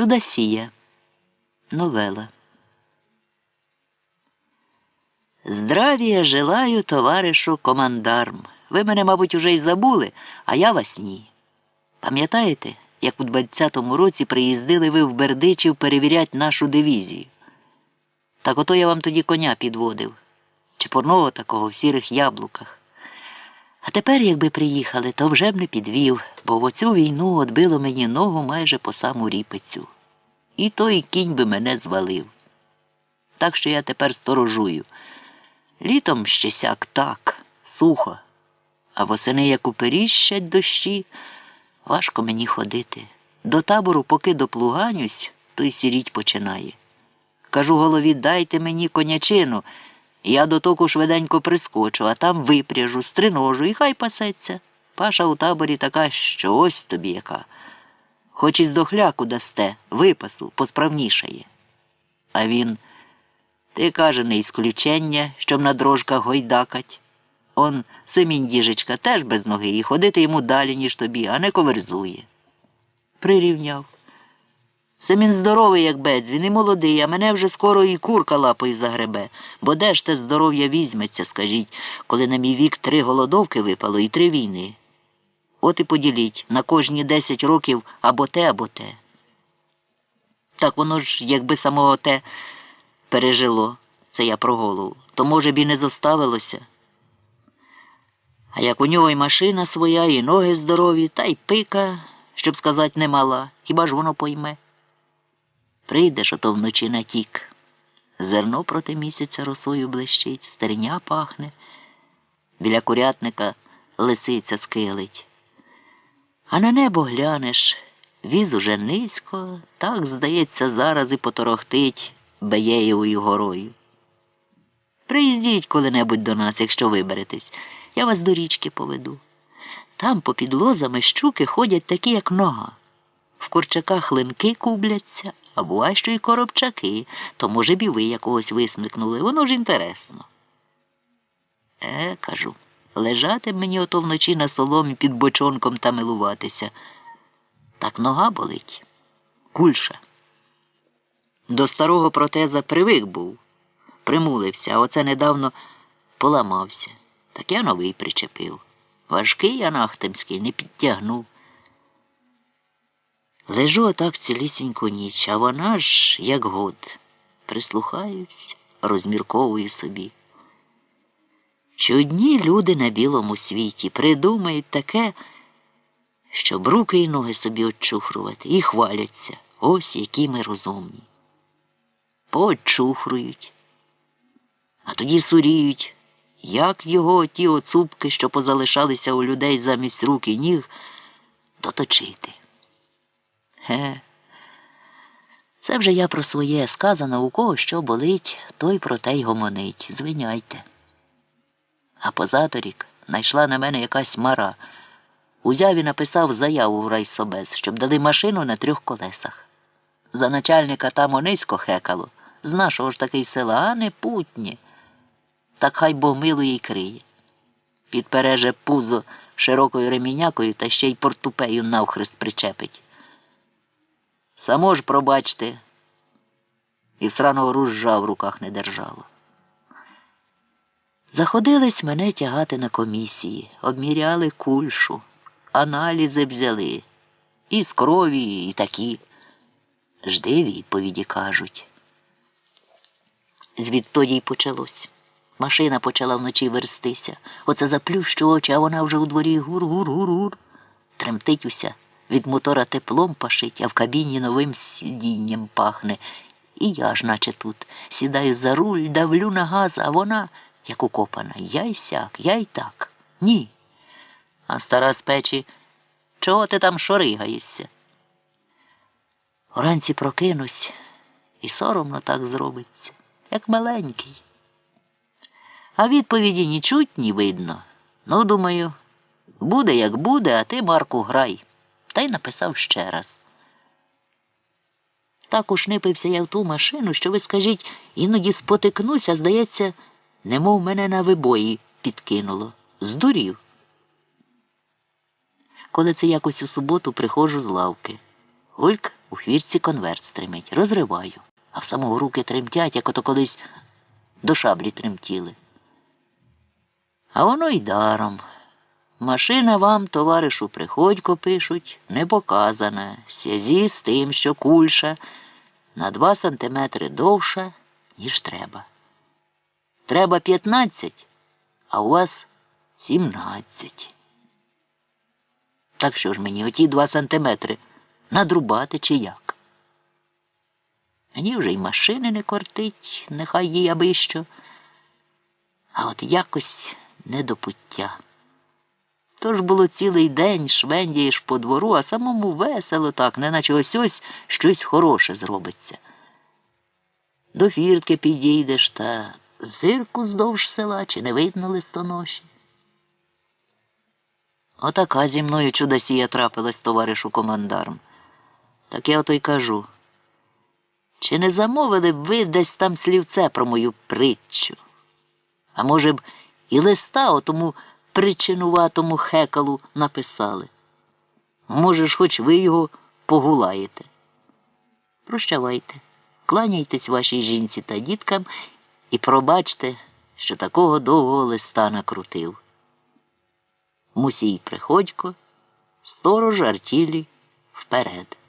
Чудосія. Новела. Здравія желаю, товаришу командарм. Ви мене, мабуть, уже й забули, а я вас ні. Пам'ятаєте, як у 20-му році приїздили ви в Бердичів перевіряти нашу дивізію? Так ото я вам тоді коня підводив, чепурного такого в сірих яблуках. А тепер, якби приїхали, то вже б не підвів, бо в оцю війну отбило мені ногу майже по саму ріпицю. І той кінь би мене звалив. Так що я тепер сторожую. Літом ще сяк так, сухо, а восени, як уперіщать дощі, важко мені ходити. До табору, поки доплуганюсь, то й сіріть починає. Кажу голові, дайте мені конячину. Я до току швиденько прискочу, а там випряжу, стриножу і хай пасеться. Паша у таборі така, що ось тобі яка. Хоч і з дохляку дасте, випасу, посправнішає. А він, ти каже, не ісключення, щоб на дрожках гойдакать. Он Семін діжечка теж без ноги і ходити йому далі, ніж тобі, а не коверзує. Прирівняв. Семін здоровий, як бець, він і молодий, а мене вже скоро і курка лапою загребе. Бо де ж те здоров'я візьметься, скажіть, коли на мій вік три голодовки випало і три війни. От і поділіть на кожні десять років або те, або те. Так воно ж, якби самого те пережило, це я про голову, то, може б, і не зоставилося. А як у нього і машина своя, і ноги здорові, та й пика, щоб сказати, немала, хіба ж воно пойме? Прийдеш ото вночі на тік. Зерно проти місяця росою блищить, стерня пахне, біля курятника лисиця скилить. А на небо глянеш, віз уже низько, так, здається, зараз і поторохтить Беєєвою горою. Приїздіть коли-небудь до нас, якщо виберетесь, я вас до річки поведу. Там попід лозами щуки ходять такі, як нога. В курчаках линки кубляться, а буває, що й коробчаки, то, може, б і ви якогось висмикнули, воно ж інтересно. Е, кажу, лежати мені ото вночі на соломі під бочонком та милуватися. Так нога болить. Кульша. До старого протеза привик був, примулився, а оце недавно поламався. Так я новий причепив. Важкий анахтемський не підтягнув. Лежу отак цілісіньку ніч, а вона ж, як год, прислухаюсь, розмірковую собі. Чудні люди на білому світі придумають таке, щоб руки і ноги собі очухрувати, і хваляться. Ось які ми розумні. Поочухрують, а тоді суріють, як його ті оцупки, що позалишалися у людей замість рук і ніг, доточити. Ге. Це вже я про своє сказано, у кого що болить, той про те й гомонить. Звиняйте. А позаторік найшла на мене якась мара. Узяв і написав заяву в райсобез, щоб дали машину на трьох колесах. За начальника там онисько хекало, з нашого ж таки села, а не путнє. Так хай Бог милує й криє. Підпереже пузо широкою ремінякою та ще й портупею навхрест причепить. Само ж, пробачте, і всраного ружжа в руках не держало. Заходились мене тягати на комісії, обміряли кульшу, аналізи взяли, і з крові, і такі. Жди відповіді кажуть. Звідтоді й почалось. Машина почала вночі верстися. Оце заплющу очі, а вона вже у дворі гур-гур-гур-гур. Тремтить уся. Від мотора теплом пашить, а в кабіні новим сидінням пахне. І я ж, наче тут, сідаю за руль, давлю на газ, а вона, як укопана, я й сяк, я й так. Ні. А стара з печі, чого ти там шоригаєшся? Вранці прокинусь, і соромно так зробиться, як маленький. А відповіді ні чуть, ні видно. Ну, думаю, буде, як буде, а ти, Марку, грай та й написав ще раз. Так ушнипився я в ту машину, що ви скажіть, іноді спотикнуся, здається, немов мене на вибої підкинуло. Здурів. Коли це якось у суботу приходжу з лавки. Гульк У хвірці конверт стримить, розриваю, а в самого руки тремтять, як ото колись до шаблі тремтіли. А воно й даром. Машина вам, товаришу Приходько, пишуть, не показана. Сязі з тим, що кульша на два сантиметри довша, ніж треба. Треба 15, а у вас 17. Так що ж мені оті два сантиметри надрубати чи як? Мені вже й машини не кортить, нехай їй аби що. А от якось не до пуття. Тож було цілий день швендієш по двору, а самому весело так, неначе ось ось щось хороше зробиться. До фіртки підійдеш та зирку здовж села, чи не видно листоноші. Отака зі мною чудосія трапилась, товаришу командарм. Так я ото й кажу. Чи не замовили б ви десь там слівце про мою притчу? А може б, і листа отому причинуватому хекалу написали. Може хоч ви його погулаєте. Прощавайте, кланяйтесь вашій жінці та діткам і пробачте, що такого довгого листа накрутив. Мусій приходько, сторож артілі вперед.